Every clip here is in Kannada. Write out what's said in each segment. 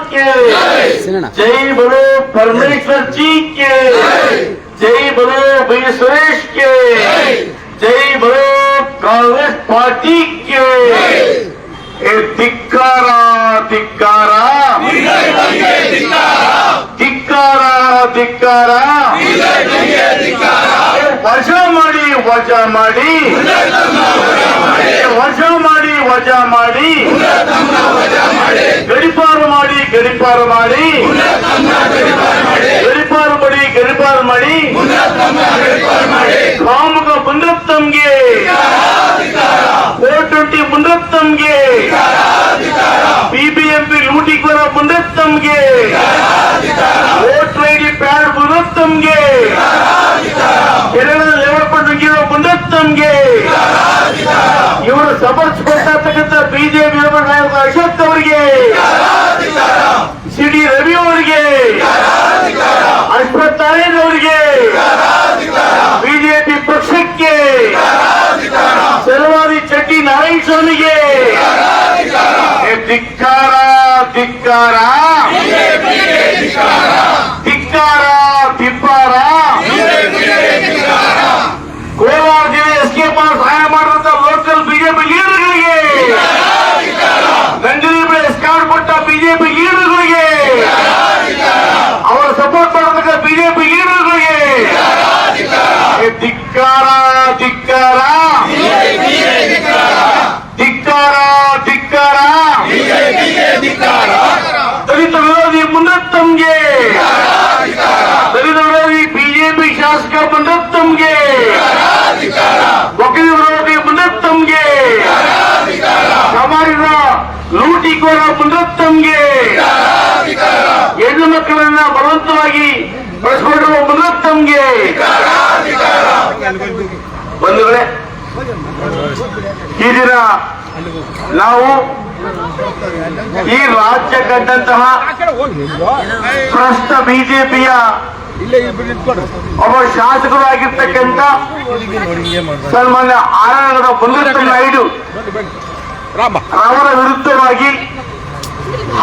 के ಸಿನಣ್ಣ जय बोलो परमेश्वर जी के जय बोलो बी सुरेश के जय बोलो कांग्रेस पार्टी के ए ಧಿಕ್ಕಾರ ಧಿಕ್ಕಾರ ಧಿಕ್ಕಾರ ಧಿಕ್ಕಾರ ವಜಾ ಮಾಡಿ ವಜಾ ಮಾಡಿ ವಜಾ ಮಾಡಿ ವಜಾ ಮಾಡಿ ಗಡಿಪಾರು ಮಾಡಿ ಗಡಿಪಾರು ಮಾಡಿ ಗಡಿಪಾರು ಮಾಡಿ ಗಡಿಪಾರು ಮಾಡಿ ಕಾಮುಕ ಮುಂದತ್ತಂಗೆ ರವಿ ಅವರಿಗೆ ಅಶ್ವಥ್ ನಾರಾಯಣ್ ಅವರಿಗೆ. ಬಿಜೆಪಿ ಪಕ್ಷಕ್ಕೆ. ಸಲವಾದಿ ಚಟ್ಟಿ ನಾರಾಯಣ ಸ್ವಾಮಿಗೆ ಧಿಕ್ಕಾರ. ಧಿಕ್ಕಾರ. ಧಿಕ್ಕಾರ. ಧಿಕ್ಕಾರ ಧಿಕ್ಕಾರ. ದಲಿತ ವಿರೋಧಿ ಮುನ್ನತ್ತಮ್ಗೆ ದಲಿತ ವಿರೋಧಿ ಬಿಜೆಪಿ ಶಾಸಕ ಮುನ್ನತ್ತಮ್ಗೆ ವಕೀಲ ವಿರೋಧಿ ಮುನ್ನತ್ತಮ್ಗೆ ಸಮಾಜದ ಲೂಟಿಕೋರ ಮುನ್ನತ್ತಮ್ಗೆ ಹೆಣ್ಣು ಮಕ್ಕಳನ್ನ ಬಲವಂತವಾಗಿ ಬಳಸಿಕೊಳ್ಳುವ ಮುನ್ನತ್ತಂಗೆ. ಬಂಧುಗಳೇ, ಈ ದಿನ ನಾವು ಈ ರಾಜ್ಯ ಕಂಡಂತಹ ಪ್ರಸ್ತ ಬಿಜೆಪಿಯ ಒಬ್ಬ ಶಾಸಕರು ಆಗಿರ್ತಕ್ಕಂಥ ಸನ್ಮಾನ್ಯ ಆರಾಯಣದ ಮುನ್ನತ್ತ ನಾಯ್ಡು ಅವರ ವಿರುದ್ಧವಾಗಿ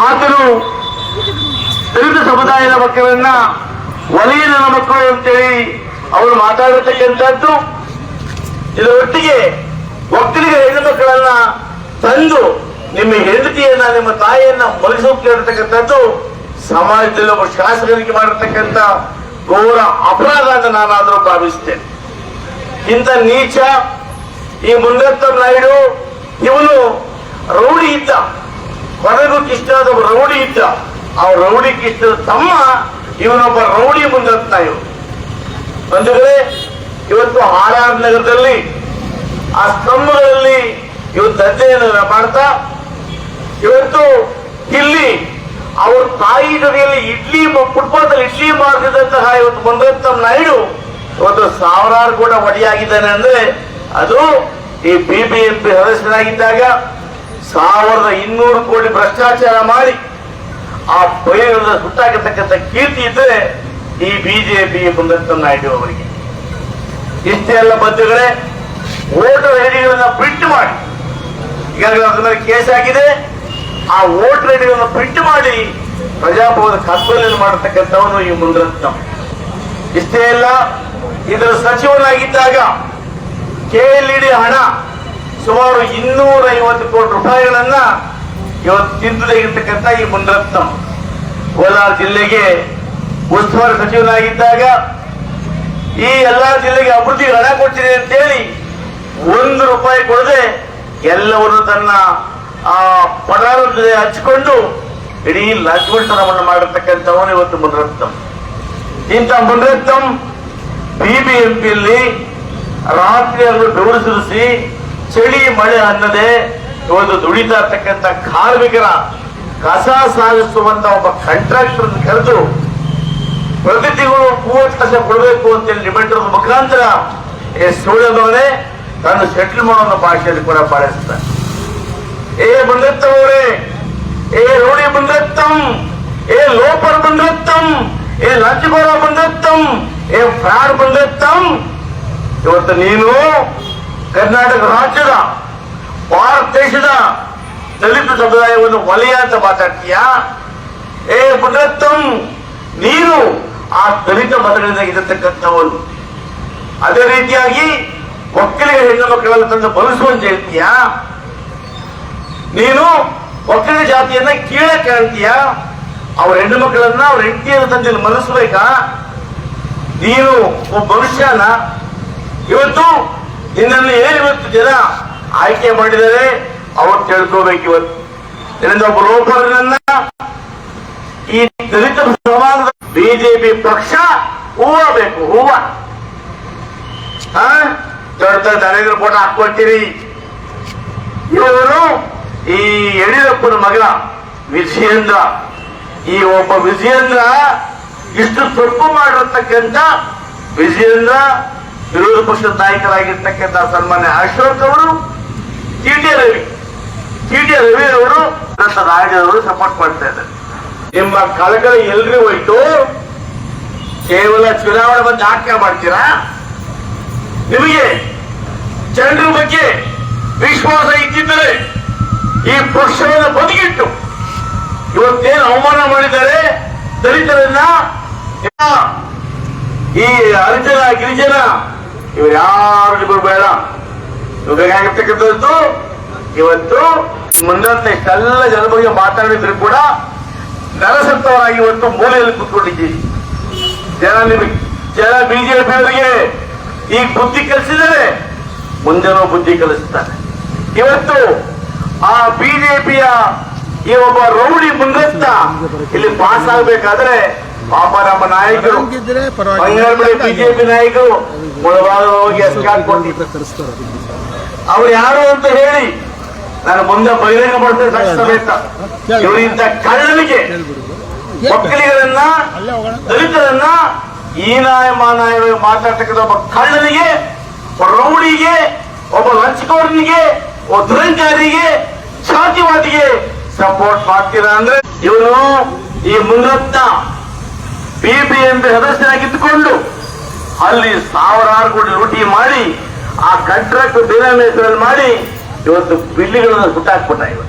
ಆತನು ದಲಿತ ಸಮುದಾಯದ ಮಕ್ಕಳನ್ನ ವಲಯದ ಮಕ್ಕಳು ಅಂತೇಳಿ ಅವರು ಮಾತಾಡಿರ್ತಕ್ಕಂಥದ್ದು ಇದರ ಒಟ್ಟಿಗೆ ಒಕ್ಕಲಿಗ ಹೆಣ್ಣು ಮಕ್ಕಳನ್ನ ತಂದು ನಿಮ್ಮ ಹೆಂಡತಿಯನ್ನ, ನಿಮ್ಮ ತಾಯಿಯನ್ನ ಮಲಗಿಸೋಕೆ ಸಮಾಜದಲ್ಲಿ ಒಬ್ಬ ಶಾಸಕರಿಗೆ ಮಾಡಿರ್ತಕ್ಕಂಥ ಘೋರ ಅಪರಾಧ ಅಂತ ನಾನಾದರೂ ಭಾವಿಸ್ತೇನೆ. ಇಂಥ ನೀಚ, ಈ ಮುನ್ನತ್ತ ನಾಯ್ಡು, ಇವನು ರೌಡಿ ಇದ್ದ. ಕೊನೆಗೂ ಕೃಷ್ಣದ ರೌಡಿ ಇದ್ದ. ಆ ರೌಡಿ ಕೃಷ್ಣದ ತಮ್ಮ ಇವನೊಬ್ಬ ರೌಡಿ ಮುಂದತ್ತ ನಾಯ್ಡು ಬಂಧುಗಳೇ ಇವತ್ತು ಆರ್ ಆರ್ ನಗರದಲ್ಲಿ, ಆ ಸ್ತಂಭಗಳಲ್ಲಿ ಇವತ್ತು ಅಧ್ಯಯನ ಮಾಡ್ತಾ, ಇವತ್ತು ಇಲ್ಲಿ ಅವ್ರ ತಾಯಿ ಜೊತೆಯಲ್ಲಿ ಇಡ್ಲಿ ಫುಟ್ಪಾತ್ ಇಡ್ಲಿ ಮಾಡ್ತಿದ್ದಂತಹ ಇವತ್ತು ಮುನರತ್ನ ನಾಯ್ಡು ಇವತ್ತು ಸಾವಿರಾರು ಕೂಡ ಒಡೆಯಾಗಿದ್ದಾನೆ ಅಂದ್ರೆ ಅದು ಈ ಬಿಬಿಎಂಪಿ ಸದಸ್ಯನಾಗಿದ್ದಾಗ ಸಾವಿರದ ಇನ್ನೂರು ಕೋಟಿ ಭ್ರಷ್ಟಾಚಾರ ಮಾಡಿ ಆ ಬೈರದ ಸುಟ್ಟಾಗಿರ್ತಕ್ಕಂಥ ಕೀರ್ತಿ ಇದ್ರೆ ಈ ಬಿಜೆಪಿ ಮುನರತ್ನ ನಾಯ್ಡು ಅವರಿಗೆ. ಇಷ್ಟೇ ಎಲ್ಲ ಬಂಧುಗಳೇ, ವೋಟರ್ ಐಡಿಗಳನ್ನ ಪ್ರಿಂಟ್ ಮಾಡಿ. ಈಗಾಗಲೇ ಅದ್ರ ಮೇಲೆ ಕೇಸ್ ಆಗಿದೆ. ಆ ವೋಟರ್ ಐಡಿಗಳನ್ನ ಪ್ರಿಂಟ್ ಮಾಡಿ ಪ್ರಜಾಭವನ ಕಸ್ತೂರಿಯಲ್ಲಿ ಮಾಡತಕ್ಕಂಥವನು ಈ ಮುನ್ರತ್ನ ಇಷ್ಟೇ ಅಲ್ಲ, ಇದರ ಸಚಿವನಾಗಿದ್ದಾಗ ಕೆಎಲ್ಇಡಿ ಹಣ ಸುಮಾರು ಇನ್ನೂರ ಐವತ್ತು ಕೋಟಿ ರೂಪಾಯಿಗಳನ್ನ ಇವತ್ತು ತಿಂದು ತೆಗಿರ್ತಕ್ಕಂಥ ಈ ಮುನ್ರತ್ನ ಕೋಲಾರ ಜಿಲ್ಲೆಗೆ ಉಸ್ತುವಾರಿ ಸಚಿವನಾಗಿದ್ದಾಗ ಈ ಎಲ್ಲಾ ಜಿಲ್ಲೆಗೆ ಅಭಿವೃದ್ಧಿಗೆ ಹಣ ಕೊಡ್ತೀನಿ ಅಂತೇಳಿ ಒಂದು ರೂಪಾಯಿ ಕೊಡದೆ ಎಲ್ಲವನ್ನೂ ತನ್ನ, ಆ ಪಡಾರ ಜೊತೆ ಹಚ್ಕೊಂಡು ಇಡೀ ಲಕ್ಷ್ಮಣವನ್ನು ಮಾಡಿರ್ತಕ್ಕಂಥವನು ಇವತ್ತು ಮುನರತ್ನಂ. ಇಂಥ ಮುನರತ್ನಂ ಬಿಬಿಎಂಪಿಯಲ್ಲಿ ರಾತ್ರಿ ಹಗಲು ಬೆವರು ಸುರಿಸಿ ಚಳಿ, ಮಳೆ ಅನ್ನದೆ ಇವತ್ತು ದುಡಿತಾ ಇರ್ತಕ್ಕಂಥ ಕಾರ್ಮಿಕರ ಕಸ ಸಾಗಿಸುವಂತ ಒಬ್ಬ ಕಾಂಟ್ರಾಕ್ಟರ್ ಕರೆದು ಪ್ರತಿ ತಿಂಗಳು ಮೂವತ್ತು ಲಕ್ಷ ಕೊಡಬೇಕು ಅಂತೇಳಿ ಡಿಮ್ಯಾಂಡ್ ಇರೋದ್ರ ಮುಖಾಂತರ ಈ ಸುಳ್ಳದವರೇ ತನ್ನ ಸೆಟ್ಲ್ ಮಾಡೋ ಭಾಷೆಯಲ್ಲಿ ಕೂಡ ಪಾಲಿಸ್ತಾರೆ ಏ ಬಂದತ್ತವರೇ ಏ ರೋಡಿ ಬಂದತ್ತಂ ಏ ಲೋಪರ್ ಬಂದತ್ತಂ ಏ ಲಂಚಗೋರ ಬಂದತ್ತಂ ಏ ಫ್ರಾಡ್ ಬಂದತ್ತಂ ಇವತ್ತು ನೀನು ಕರ್ನಾಟಕ ರಾಜ್ಯದ ಭಾರತ ದೇಶದ ದಲಿತ ಸಮುದಾಯವನ್ನು ವಲಯ ಅಂತ ಮಾತಾಡ್ತೀಯಾ ಏ ಮುನರತ್ನಂ ನೀನು ಆ ದಲಿತ ಮತಗಳಿಂದ ಒಂದು ಅದೇ ರೀತಿಯಾಗಿ ಒಕ್ಕಲಿಗ ಹೆಣ್ಣು ಮಕ್ಕಳೆಲ್ಲ ತಂದು ಬಲಿಸುವಂತ ಹೇಳ್ತೀಯ ನೀನು ಒಕ್ಕಲಿಗ ಜಾತಿಯನ್ನ ಕೀಳ ಕಾಣ್ತೀಯ ಅವ್ರ ಹೆಣ್ಣು ಮಕ್ಕಳನ್ನ ಅವ್ರ ಹೆಂಡತಿಯನ್ನು ತಂದು ಮನಸ್ಬೇಕಾ ನೀನು ಒಬ್ಬ ಮನುಷ್ಯನ. ಇವತ್ತು ನಿನ್ನನ್ನು ಏನಿವತ್ತು ಜನ ಆಯ್ಕೆ ಮಾಡಿದರೆ ಅವ್ರು ತಿಳ್ಕೋಬೇಕು ಇವತ್ತು. ಇದರಿಂದ ಒಬ್ಬ ಲೋಕರನ್ನ ಈ ದಲಿತ ಬಿಜೆಪಿ ಪಕ್ಷ ಹೂವ. ಬೇಕು ಹೂವ ದೊಡ್ಡ ನರೇಂದ್ರ ಫೋಟೋ ಹಾಕೊಳ್ತೀರಿ ಇವರು ಈ ಯಡಿಯೂರಪ್ಪನ ಮಗ ವಿಜಯೇಂದ್ರ. ಈ ಒಬ್ಬ ವಿಜಯೇಂದ್ರ ಇಷ್ಟು ತಪ್ಪು ಮಾಡಿರ್ತಕ್ಕಂಥ ವಿಜಯೇಂದ್ರ ವಿರೋಧ ಪಕ್ಷದ ನಾಯಕರಾಗಿರ್ತಕ್ಕಂಥ ಸನ್ಮಾನ್ಯ ಅಶೋಕ್ ಅವರು, T T Ravi. T T Ravi ಅವರು ರಾಜ್ಯದವರು ಸಪೋರ್ಟ್ ಮಾಡ್ತಾ ಇದ್ದಾರೆ. ನಿಮ್ಮ ಕಳಕಳ ಎಲ್ರಿ ಹೋಯ್ತು? ಕೇವಲ ಚುನಾವಣೆ ಬಂದು ಆಜ್ಞೆ ಮಾಡ್ತೀರಾ? ನಿಮಗೆ ಜನರ ಬಗ್ಗೆ ವಿಶ್ವಾಸ ಇದ್ದಿದ್ದರೆ ಈ ಪಕ್ಷವನ್ನು ಬದುಕಿಟ್ಟು ಇವತ್ತೇನು ಅವಮಾನ ಮಾಡಿದ್ದಾರೆ ದಲಿತರನ್ನ? ಈ ಹರಿಜನ ಗಿರಿಜನ, ಇವರು ಯಾರಿಗೂ ಬೇಡ. ಇವಾಗತಕ್ಕಂಥದ್ದು ಇವತ್ತು ಮುಂದಂತೆ ಇಷ್ಟೆಲ್ಲ ಜನ ಬಗ್ಗೆ ಮಾತಾಡಿದ್ರು ಕೂಡ ನರಸತ್ತವರಾಗಿ ಇವತ್ತು ಮೂಲೆಯಲ್ಲಿ ಕೂತ್ಕೊಂಡಿದ್ದೀವಿ ಜನ ನಿಮಗೆ, ಜನ ಈ ಬುದ್ಧಿ ಕಲಿಸಿದರೆ ಮುಂದೆನೋ ಬುದ್ಧಿ ಕಲಿಸ್ತಾರೆ. ಇವತ್ತು ಆ ಬಿಜೆಪಿಯ ಈ ಒಬ್ಬ ರೌಡಿ ಮುಂಗತ್ತ ಇಲ್ಲಿ ಪಾಸ್ ಆಗ್ಬೇಕಾದ್ರೆ ಪಾಪ ನಮ್ಮ ನಾಯಕರು ಬಂಗಾರಪಡೆ ಬಿಜೆಪಿ ನಾಯಕರು ಮುಳಬಾಗ ಹೋಗಿ ಎಸ್ಕಾಟ್ ಅವ್ರು ಯಾರು ಅಂತ ಹೇಳಿ ನಾನು ಮುಂದೆ ಬಹಿರಂಗ ಮಾಡ್ತೇನೆ ಇವರು ಇಂಥ ಕಳ್ಳನಿಗೆ ಒಕ್ಕಲಿಗರನ್ನ ದಲಿತರನ್ನ ಈನಾಯ ಮಾನಾಯ ಮಾತಾಡ್ತಕ್ಕಂಥ ಒಬ್ಬ ಕಳ್ಳನಿಗೆ ಒಬ್ಬ ರೌಡಿಗೆ ಒಬ್ಬ ಲಂಚಕೋರನಿಗೆ ಒಬ್ಬ ದುರಂಕಾರಿಗೆ ಜಾತಿವಾದಿಗೆ ಸಪೋರ್ಟ್ ಮಾಡ್ತೀರಾ ಅಂದ್ರೆ ಇವರು ಈ ಮುಂದತ್ತ ಬಿಬಿಎಂಪಿ ಸದಸ್ಯರಾಗಿದ್ದುಕೊಂಡು ಅಲ್ಲಿ ಸಾವಿರಾರು ಕೋಟಿ ಲೂಟಿ ಮಾಡಿ ಆ ಕಟ್ಟಡಕ್ಕೆ ಬೇರೆ ಮಾಡಿ ಇವತ್ತು ಬಿಲ್ಲಿಗಳನ್ನು ಸುಟ್ಟಾಕ್ಬಿಟ್ಟ ಇವತ್ತು